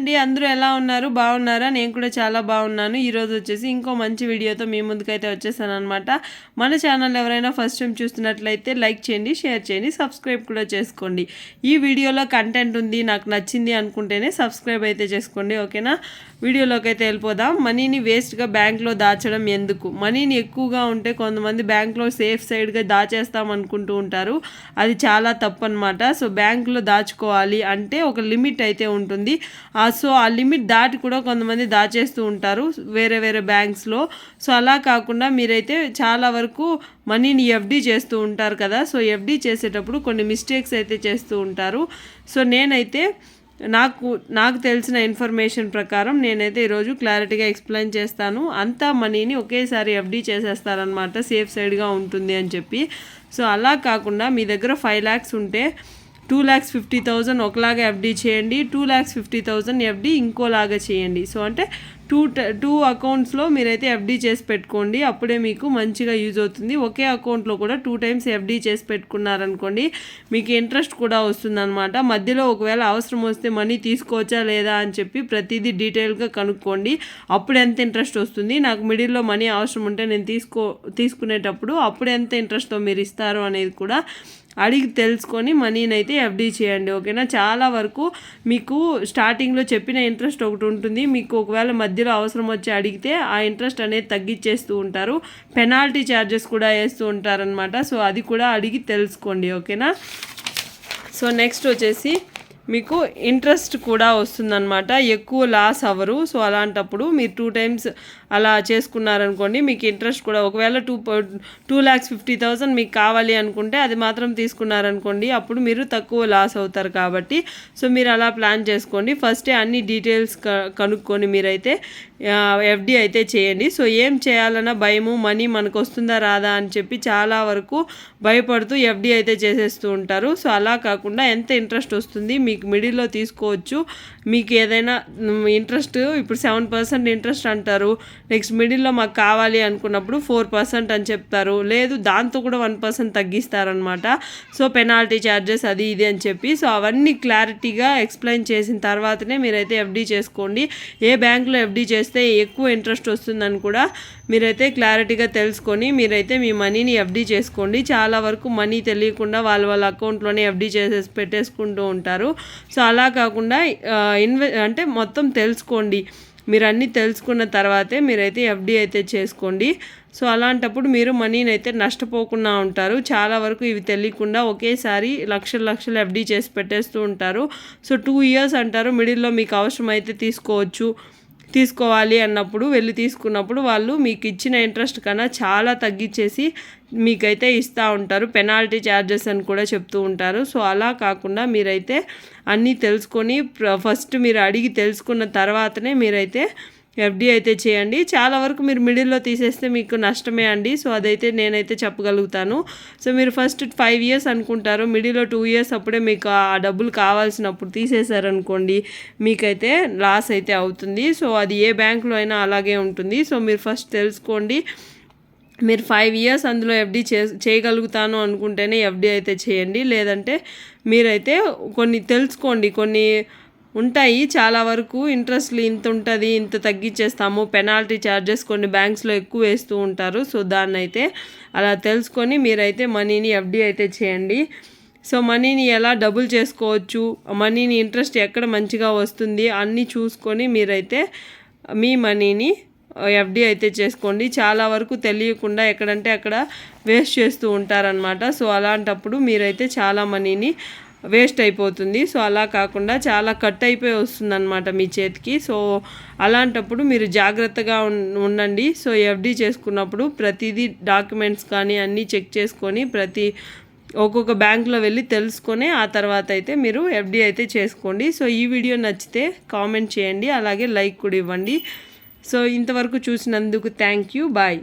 అండి అందరూ ఎలా ఉన్నారు? బాగున్నారా? నేను కూడా చాలా బాగున్నాను. ఈరోజు వచ్చేసి ఇంకో మంచి వీడియోతో మీ ముందుకైతే వచ్చేసాను అనమాట మన ఛానల్ ఎవరైనా ఫస్ట్ టైం చూస్తున్నట్లయితే లైక్ చేయండి షేర్ చేయండి సబ్స్క్రైబ్ కూడా చేసుకోండి. ఈ వీడియోలో కంటెంట్ ఉంది నాకు నచ్చింది అనుకుంటేనే సబ్స్క్రైబ్ అయితే చేసుకోండి ఓకేనా? వీడియోలోకి అయితే వెళ్ళిపోదాం. మనీని వేస్ట్గా బ్యాంక్లో దాచడం ఎందుకు? మనీని ఎక్కువగా ఉంటే కొంతమంది బ్యాంక్లో సేఫ్ సైడ్గా దాచేస్తాం అనుకుంటూ ఉంటారు. అది చాలా తప్పు అనమాట సో బ్యాంక్లో దాచుకోవాలి అంటే ఒక లిమిట్ అయితే ఉంటుంది. సో ఆ లిమిట్ దాటి కూడా కొంతమంది దాచేస్తూ ఉంటారు వేరే వేరే బ్యాంక్స్లో సో అలా కాకుండా మీరైతే చాలా వరకు మనీని ఎఫ్డి చేస్తూ ఉంటారు కదా. సో ఎఫ్డి చేసేటప్పుడు కొన్ని మిస్టేక్స్ అయితే చేస్తూ ఉంటారు. సో నేనైతే నాకు నాకు తెలిసిన ఇన్ఫర్మేషన్ ప్రకారం నేనైతే ఈరోజు క్లారిటీగా ఎక్స్ప్లెయిన్ చేస్తాను. అంతా మనీని ఒకేసారి ఎఫ్డీ చేసేస్తారనమాట సేఫ్ సైడ్గా ఉంటుంది అని చెప్పి. సో అలా కాకుండా మీ దగ్గర ఫైవ్ ల్యాక్స్ ఉంటే టూ ల్యాక్స్ ఫిఫ్టీ థౌజండ్ ఒకలాగా ఎఫ్డీ చేయండి two lakhs fifty thousand FD ఇంకోలాగా చేయండి. సో అంటే టూ టూ అకౌంట్స్లో మీరైతే ఎఫ్డీ చేసి పెట్టుకోండి అప్పుడే మీకు మంచిగా యూజ్ అవుతుంది. ఒకే అకౌంట్లో కూడా టూ టైమ్స్ ఎఫ్డీ చేసి పెట్టుకున్నారనుకోండి మీకు ఇంట్రెస్ట్ కూడా వస్తుందన్నమాట. మధ్యలో ఒకవేళ అవసరం వస్తే మనీ తీసుకోవచ్చా లేదా అని చెప్పి ప్రతిదీ డీటెయిల్గా కనుక్కోండి అప్పుడు ఎంత ఇంట్రెస్ట్ వస్తుంది? నాకు మిడిల్లో మనీ అవసరం ఉంటే నేను తీసుకో తీసుకునేటప్పుడు అప్పుడు ఎంత ఇంట్రెస్ట్తో మీరు ఇస్తారు అనేది కూడా అడిగి తెలుసుకొని మనీని అయితే ఎఫ్డీ చేయండి ఓకేనా? చాలా వరకు మీకు స్టార్టింగ్లో చెప్పిన ఇంట్రెస్ట్ ఒకటి ఉంటుంది. మీకు ఒకవేళ మధ్యలో అవసరం వచ్చి అడిగితే ఆ ఇంట్రెస్ట్ అనేది తగ్గించేస్తూ ఉంటారు. పెనాల్టీ ఛార్జెస్ కూడా వేస్తూ ఉంటారనమాట సో అది కూడా అడిగి తెలుసుకోండి ఓకేనా? సో నెక్స్ట్ వచ్చేసి మీకు ఇంట్రెస్ట్ కూడా వస్తుందన్నమాట. ఎక్కువ లాస్ అవ్వరు. సో అలాంటప్పుడు మీరు టూ టైమ్స్ అలా చేసుకున్నారనుకోండి మీకు ఇంట్రెస్ట్ కూడా ఒకవేళ two two lakhs fifty thousand మీకు కావాలి అనుకుంటే అది మాత్రం తీసుకున్నారనుకోండి అప్పుడు మీరు తక్కువ లాస్ అవుతారు కాబట్టి. సో మీరు అలా ప్లాన్ చేసుకోండి. ఫస్టే అన్ని డీటెయిల్స్ కనుక్కొని మీరైతే ఎఫ్డి అయితే చేయండి. సో ఏం చేయాలన్నా భయము మనీ మనకు వస్తుందా రాదా అని చెప్పి చాలా వరకు భయపడుతూ ఎఫ్డి అయితే చేసేస్తూ ఉంటారు. సో అలా కాకుండా ఎంత ఇంట్రెస్ట్ వస్తుంది మీకు మీకు మిడిల్లో తీసుకోవచ్చు. మీకు ఏదైనా ఇంట్రెస్ట్ ఇప్పుడు సెవెన్ పర్సెంట్ ఇంట్రెస్ట్ అంటారు. నెక్స్ట్ మిడిల్లో మాకు కావాలి అనుకున్నప్పుడు ఫోర్ పర్సెంట్ అని చెప్తారు. లేదు దాంతో కూడా వన్ పర్సెంట్ తగ్గిస్తారనమాట సో పెనాల్టీ ఛార్జెస్ అది ఇది అని చెప్పి సో అవన్నీ క్లారిటీగా ఎక్స్ప్లెయిన్ చేసిన తర్వాతనే మీరైతే ఎఫ్డీ చేసుకోండి. ఏ బ్యాంకులో ఎఫ్డీ చేస్తే ఎక్కువ ఇంట్రెస్ట్ వస్తుందని కూడా మీరైతే క్లారిటీగా తెలుసుకొని మీరైతే మీ మనీని ఎఫ్డీ చేసుకోండి. చాలా వరకు మనీ తెలియకుండా వాళ్ళ వాళ్ళ అకౌంట్లోనే ఎఫ్డీ చేసేసి పెట్టేసుకుంటూ ఉంటారు. సో అలా కాకుండా ఇన్వె అంటే మొత్తం తెలుసుకోండి. మీరు అన్నీ తెలుసుకున్న తర్వాతే మీరైతే ఎఫ్డీ అయితే చేసుకోండి. సో అలాంటప్పుడు మీరు మనీని అయితే నష్టపోకుండా ఉంటారు. చాలా వరకు ఇవి తెలియకుండా ఒకేసారి లక్షల లక్షలు ఎఫ్డీ చేసి పెట్టేస్తూ ఉంటారు. సో టూ ఇయర్స్ అంటారు. మిడిల్లో మీకు అవసరం అయితే తీసుకోవచ్చు. తీసుకోవాలి అన్నప్పుడు వెళ్ళి తీసుకున్నప్పుడు వాళ్ళు మీకు ఇచ్చిన ఇంట్రెస్ట్ కన్నా చాలా తగ్గించేసి మీకైతే ఇస్తూ ఉంటారు. పెనాల్టీ ఛార్జెస్ అని కూడా చెప్తూ ఉంటారు. సో అలా కాకుండా మీరైతే అన్నీ తెలుసుకొని ఫస్ట్ మీరు అడిగి తెలుసుకున్న తర్వాతనే మీరైతే ఎఫ్డి అయితే చేయండి. చాలా వరకు మీరు మిడిల్లో తీసేస్తే మీకు నష్టమే అండి. సో అదైతే నేనైతే చెప్పగలుగుతాను. సో మీరు ఫస్ట్ ఫైవ్ ఇయర్స్ అనుకుంటారు. మిడిల్లో టూ ఇయర్స్ అప్పుడే మీకు ఆ డబ్బులు కావాల్సినప్పుడు తీసేశారనుకోండి మీకైతే లాస్ అయితే అవుతుంది. సో అది ఏ బ్యాంకులో అయినా అలాగే ఉంటుంది. సో మీరు ఫస్ట్ తెలుసుకోండి. మీరు ఫైవ్ ఇయర్స్ అందులో ఎఫ్డి చే చేయగలుగుతాను అనుకుంటేనే ఎఫ్డి అయితే చేయండి. లేదంటే మీరైతే కొన్ని తెలుసుకోండి. కొన్ని ఉంటాయి. చాలా వరకు ఇంట్రెస్ట్లు ఇంత ఉంటుంది ఇంత తగ్గించేస్తాము పెనాల్టీ ఛార్జెస్ కొన్ని బ్యాంక్స్లో ఎక్కువ వేస్తూ ఉంటారు. సో దాన్ని అయితే అలా తెలుసుకొని మీరైతే మనీని ఎఫ్డి అయితే చేయండి. సో మనీని ఎలా డబుల్ చేసుకోవచ్చు? మనీని ఇంట్రెస్ట్ ఎక్కడ మంచిగా వస్తుంది? అన్నీ చూసుకొని మీరైతే మీ మనీని ఎఫ్డి uh, అయితే చేసుకోండి. చాలా వరకు తెలియకుండా ఎక్కడంటే అక్కడ వేస్ట్ చేస్తూ ఉంటారనమాట సో అలాంటప్పుడు మీరైతే చాలా మనీని వేస్ట్ అయిపోతుంది. సో అలా కాకుండా చాలా కట్ అయిపోయి వస్తుందన్నమాట మీ చేతికి. సో అలాంటప్పుడు మీరు జాగ్రత్తగా ఉండండి. సో ఎఫ్డి చేసుకున్నప్పుడు ప్రతిదీ డాక్యుమెంట్స్ కానీ అన్నీ చెక్ చేసుకొని ప్రతి ఒక్కొక్క బ్యాంక్లో వెళ్ళి తెలుసుకొని ఆ తర్వాత అయితే మీరు ఎఫ్డి అయితే చేసుకోండి. సో ఈ వీడియో నచ్చితే కామెంట్ చేయండి. అలాగే లైక్ కూడా ఇవ్వండి. సో ఇంతవరకు చూసినందుకు థ్యాంక్ యూ. బాయ్.